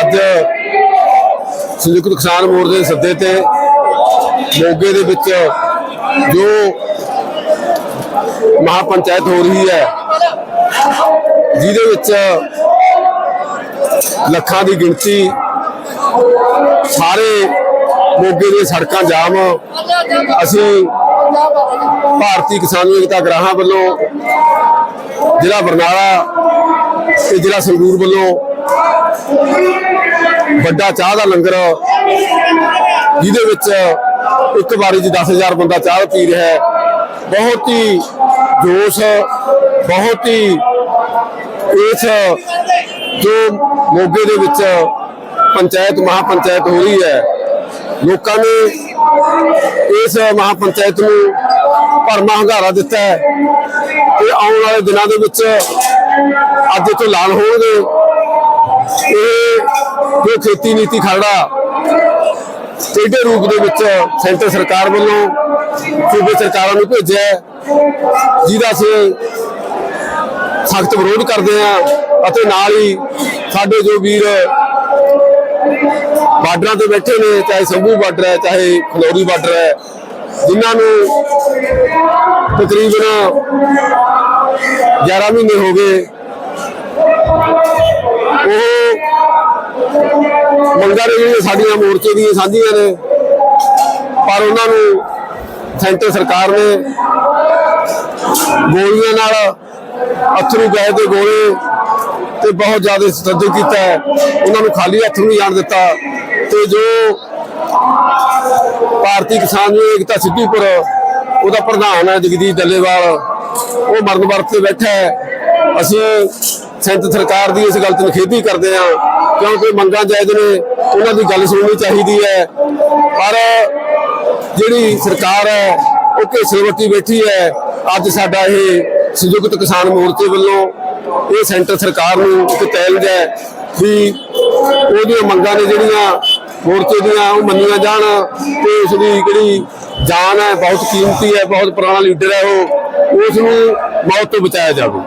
ਅੱਜ ਸੰਯੁਕਤ ਕਿਸਾਨ ਮੋਰਚੇ ਦੇ ਸੱਦੇ ਤੇ ਮੋਗੇ ਦੇ ਵਿੱਚ ਜੋ ਮਹਾ ਪੰਚਾਇਤ ਹੋ ਰਹੀ ਹੈ, ਜਿਹਦੇ ਵਿੱਚ ਲੱਖਾਂ ਦੀ ਗਿਣਤੀ ਸਾਰੇ ਮੋਗੇ ਦੀਆਂ ਸੜਕਾਂ ਜਾਮ। ਅਸੀਂ ਭਾਰਤੀ ਕਿਸਾਨ ਏਕਤਾ ਗਰਾਹਾਂ ਵੱਲੋਂ ਜ਼ਿਲ੍ਹਾ ਬਰਨਾਲਾ ਤੇ ਜ਼ਿਲ੍ਹਾ ਸੰਗਰੂਰ ਵੱਲੋਂ ਵੱਡਾ ਚਾਹ ਦਾ ਲੰਗਰ, ਜਿਹਦੇ ਵਿੱਚ ਇੱਕ ਵਾਰੀ 'ਚ 10000 ਬੰਦਾ ਚਾਹ ਪੀ ਰਿਹਾ ਹੈ। ਬਹੁਤ ਹੀ ਜੋਸ਼, ਬਹੁਤ ਹੀ ਇਸ ਜੋ ਮੋਗੇ ਦੇ ਵਿੱਚ ਪੰਚਾਇਤ ਮਹਾ ਪੰਚਾਇਤ ਹੋ ਰਹੀ ਹੈ। ਲੋਕਾਂ ਨੇ ਇਸ ਮਹਾ ਪੰਚਾਇਤ ਨੂੰ ਭਰਮਾ ਹੰਗਾਰਾ ਦਿੱਤਾ ਹੈ ਤੇ ਆਉਣ ਵਾਲੇ ਦਿਨਾਂ ਦੇ ਵਿੱਚ ਅੱਜ ਤੋਂ ਲਾਲ ਹੋਣਗੇ। ਇਹ ਜੋ ਖੇਤੀ ਨੀਤੀ ਖਰੜਾ ਟੇਢੇ ਰੂਪ ਦੇ ਵਿੱਚ ਸੈਂਟਰ ਸਰਕਾਰ ਵੱਲੋਂ ਸੂਬੇ ਸਰਕਾਰਾਂ ਨੂੰ ਭੇਜਿਆ ਜਿਹਦਾ ਅਸੀਂ ਸਖਤ ਵਿਰੋਧ ਕਰਦੇ ਹਾਂ ਅਤੇ ਨਾਲ ਹੀ ਸਾਡੇ ਜੋ ਵੀਰ ਬਾਰਡਰਾਂ ਤੇ ਬੈਠੇ ਨੇ, ਚਾਹੇ ਸੰਭੂ ਬਾਰਡਰ ਹੈ, ਚਾਹੇ ਖਲੋਰੀ ਬਾਰਡਰ ਹੈ, ਜਿਨ੍ਹਾਂ ਨੂੰ ਤਕਰੀਬਨ 11 ਮਹੀਨੇ ਹੋ ਗਏ। ਉਹ ਮੰਗਾਂ ਨੇ ਜਿਹੜੀਆਂ ਸਾਡੀਆਂ ਮੋਰਚੇ ਦੀਆਂ ਸਾਂਝੀਆਂ ਨੇ, ਪਰ ਉਹਨਾਂ ਨੂੰ ਸੈਂਟਰ ਸਰਕਾਰ ਨੇ ਗੋਲੀਆਂ ਨਾਲ ਅਥਰੂ ਗਏ ਦੇ ਗੋਲੇ ਤੇ ਬਹੁਤ ਜ਼ਿਆਦਾ ਸਤੱਜੂ ਕੀਤਾ ਉਹਨਾਂ ਨੂੰ ਖਾਲੀ ਹੱਥ ਨਹੀਂ ਜਾਣ ਦਿੱਤਾ ਤੇ ਜੋ ਭਾਰਤੀ ਕਿਸਾਨ ਯੂਨੀਅਨ ਏਕਤਾ ਸਿੱਧੂਪੁਰ ਉਹਦਾ ਪ੍ਰਧਾਨ ਹੈ ਜਗਦੀਸ਼ ਡੱਲੇਵਾਲ। ਉਹ ਮਰਨ ਵਰਤ ਤੇ ਬੈਠਾ ਹੈ। ਅਸੀਂ ਸੈਂਟਰ ਸਰਕਾਰ ਦੀ ਇਸ ਗੱਲ ਤੇ ਨਿਖੇਧੀ ਕਰਦੇ ਹਾਂ। ਕਿਉਂਕਿ ਮੰਗਾਂ ਜਾਇਜ਼ ਨੇ, ਉਹਨਾਂ ਦੀ ਗੱਲ ਸੁਣਨੀ ਚਾਹੀਦੀ ਹੈ। ਪਰ ਜਿਹੜੀ ਸਰਕਾਰ ਹੈ, ਉਹ ਘੇਸੇ ਵੱਟੀ ਬੈਠੀ ਹੈ। ਅੱਜ ਸਾਡਾ ਇਹ ਸੰਯੁਕਤ ਕਿਸਾਨ ਮੋਰਚੇ ਵੱਲੋਂ ਇਹ ਸੈਂਟਰ ਸਰਕਾਰ ਨੂੰ ਇੱਕ ਚੈਲੰਜ ਹੈ ਵੀ ਉਹਦੀਆਂ ਮੰਗਾਂ ਨੇ ਜਿਹੜੀਆਂ ਮੋਰਚੇ ਦੀਆਂ ਉਹ ਮੰਨੀਆਂ ਜਾਣ ਤੇ ਉਸ ਦੀ ਜਿਹੜੀ ਜਾਨ ਹੈ, ਬਹੁਤ ਕੀਮਤੀ ਹੈ, ਬਹੁਤ ਪੁਰਾਣਾ ਲੀਡਰ ਹੈ ਉਹ ਉਸ ਨੂੰ ਮੌਤ ਤੋਂ ਬਚਾਇਆ ਜਾਵੇ।